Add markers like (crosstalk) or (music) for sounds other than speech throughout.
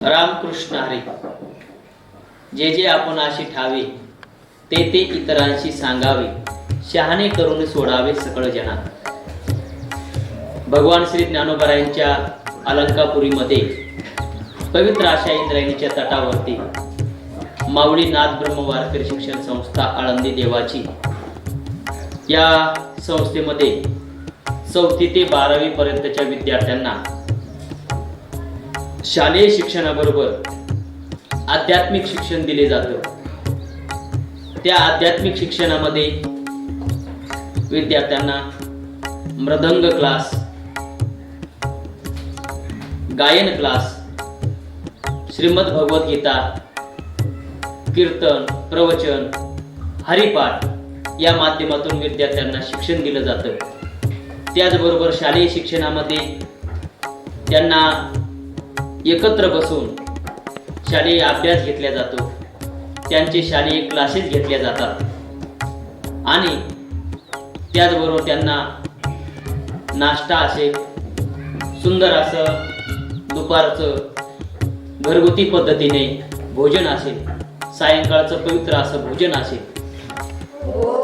रामकृष्ण हरी. जे जे आपण अशी ठावे ते ते इतरांशी सांगावे शहाणे करून सोडावे सकळ जना भगवान श्री ज्ञानोबरायांच्या अलंकापुरीमध्ये पवित्र आशा इंद्रायणीच्या तटावरती मावळी नाथ ब्रह्मवारकरी शिक्षण संस्था आळंदी देवाची या संस्थेमध्ये चौथी ते बारावी पर्यंतच्या विद्यार्थ्यांना शालेय शिक्षणाबरोबर आध्यात्मिक शिक्षण दिले जातं. त्या आध्यात्मिक शिक्षणामध्ये विद्यार्थ्यांना मृदंग क्लास गायन क्लास श्रीमद भगवद्गीता कीर्तन प्रवचन हरिपाठ या माध्यमातून विद्यार्थ्यांना शिक्षण दिलं जातं. त्याचबरोबर शालेय शिक्षणामध्ये त्यांना एकत्र बसून शालेय अभ्यास घेतला जातो. त्यांचे शालेय क्लासेस घेतले जातात. आणि त्याचबरोबर त्यांना नाश्ता असेल सुंदर असं दुपारचं घरगुती पद्धतीने भोजन असेल सायंकाळचं पवित्र असं भोजन असेल. हो.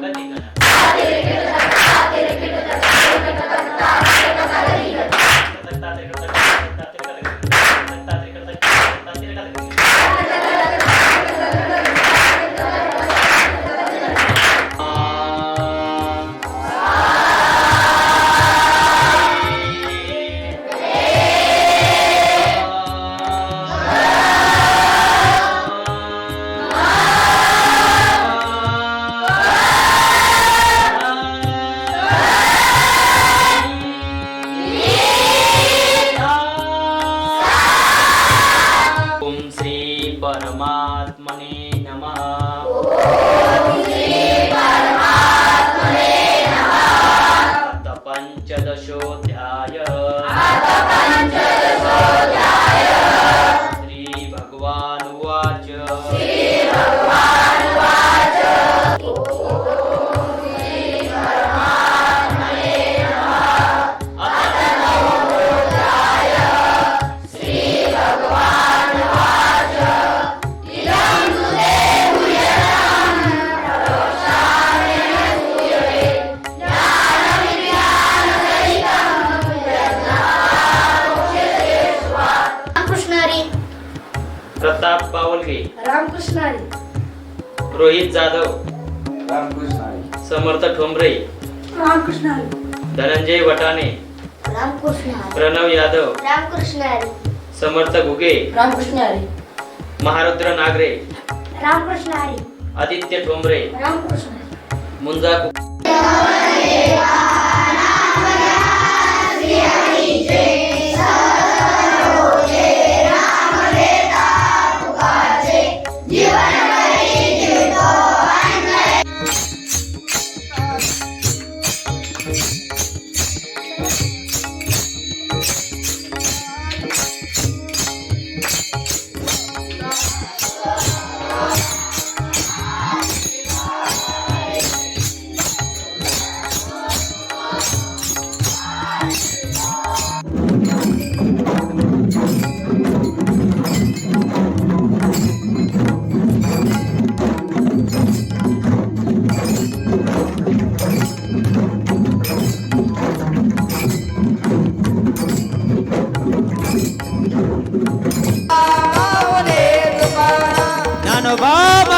Let me पञ्चदशोऽध्याय बावलगे Ramakrishna Hari Rohit Jadhav. रामकृष्ण हरी समर्थ ठोंबरे. रामकृष्ण हरी धनंजय वटाणे. रामकृष्ण हरी प्रणव यादव. रामकृष्ण हरी समर्थ घुगे. रामकृष्ण हरी महारुद्र नागरे. रामकृष्ण हरी आदित्य ठोंबरे. रामकृष्ण हरी मुंजा कु- no vamos.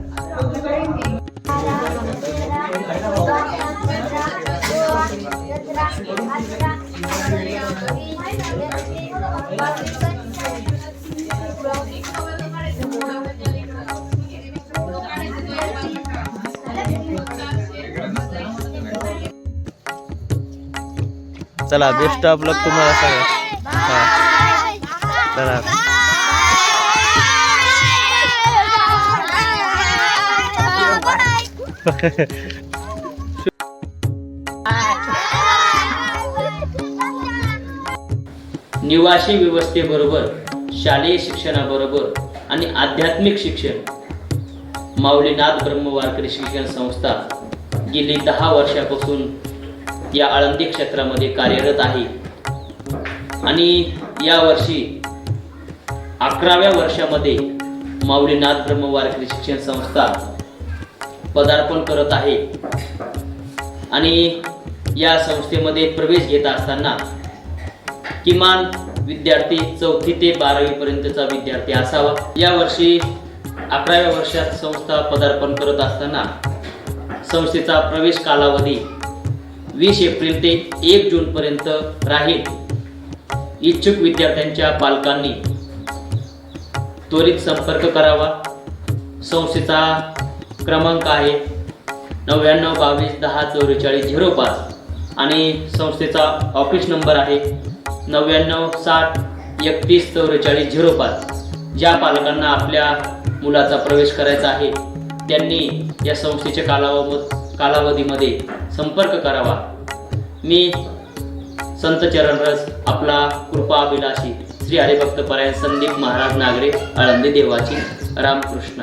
चला बेस्ट ऑफ लक तुम्हाला सगळं चला. (laughs) निवासी व्यवस्थेबरोबर शालेय शिक्षणाबरोबर आणि आध्यात्मिक शिक्षण. माऊलीनाथ ब्रह्मवारकरी शिक्षण संस्था गेली दहा वर्षापासून या आळंदी क्षेत्रामध्ये कार्यरत आहे. आणि यावर्षी अकराव्या वर्षामध्ये माऊलीनाथ ब्रह्मवारकरी शिक्षण संस्था पदार्पण करत आहे. आणि या संस्थेमध्ये प्रवेश घेत असताना किमान विद्यार्थी चौथी ते बारावी पर्यंतचा विद्यार्थी असावा. यावर्षी अकराव्या वर्षात संस्था पदार्पण करत असताना संस्थेचा प्रवेश कालावधी वीस एप्रिल ते एक जून पर्यंत राहील. इच्छुक विद्यार्थ्यांच्या पालकांनी त्वरित संपर्क करावा. संस्थेचा क्रमांक आहे नव्याण्णव बावीस दहा चौवेचाळीस झिरो पाच आणि संस्थेचा ऑफिस नंबर आहे नव्याण्णव साठ एकतीस चौवेचाळीस झिरो पाच. ज्या पालकांना आपल्या मुलाचा प्रवेश करायचा आहे त्यांनी या संस्थेच्या कालावध कालावधीमध्ये संपर्क करावा. मी संत चरणरस आपला कृपा अभिलाषी श्री हरिभक्त परायण संदीप महाराज नागरे आळंदी देवाची रामकृष्ण